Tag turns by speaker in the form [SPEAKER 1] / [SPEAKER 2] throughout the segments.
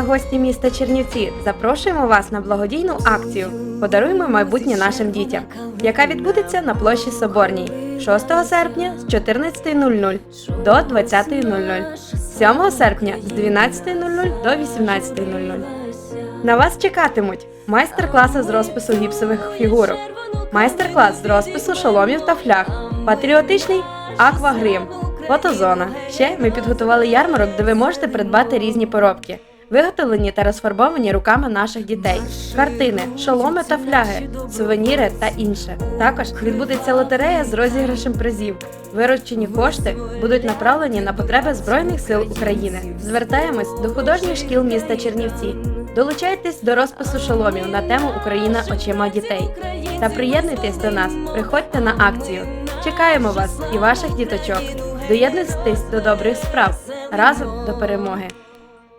[SPEAKER 1] гості міста Чернівці, запрошуємо вас на благодійну акцію Подаруємо майбутнє нашим дітям, яка відбудеться на площі Соборній 6 серпня з 14.00 до 20.00, 7 серпня з 12.00 до 18.00. На вас чекатимуть майстер-класи з розпису гіпсових фігурок, майстер-клас з розпису шоломів та фляг, патріотичний аквагрим, фотозона. Ще ми підготували ярмарок, де ви можете придбати різні поробки, виготовлені та розфарбовані руками наших дітей, картини, шоломи та фляги, сувеніри та інше. Також відбудеться лотерея з розіграшем призів. Виручені кошти будуть направлені на потреби Збройних сил України. Звертаємось до художніх шкіл міста Чернівці. Долучайтесь до розпису шоломів на тему Україна очима дітей та приєднуйтесь до нас. Приходьте на акцію. Чекаємо вас і ваших діточок. Доєднуйтесь до добрих справ разом до перемоги.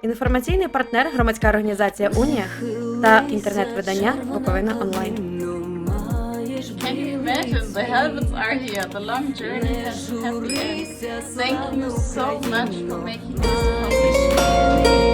[SPEAKER 1] Інформаційний партнер громадська організація Унія та інтернет-видання Буковина онлайн.
[SPEAKER 2] Can you imagine? The helmets are here. The long journey has had. Thank you so much for making this possible.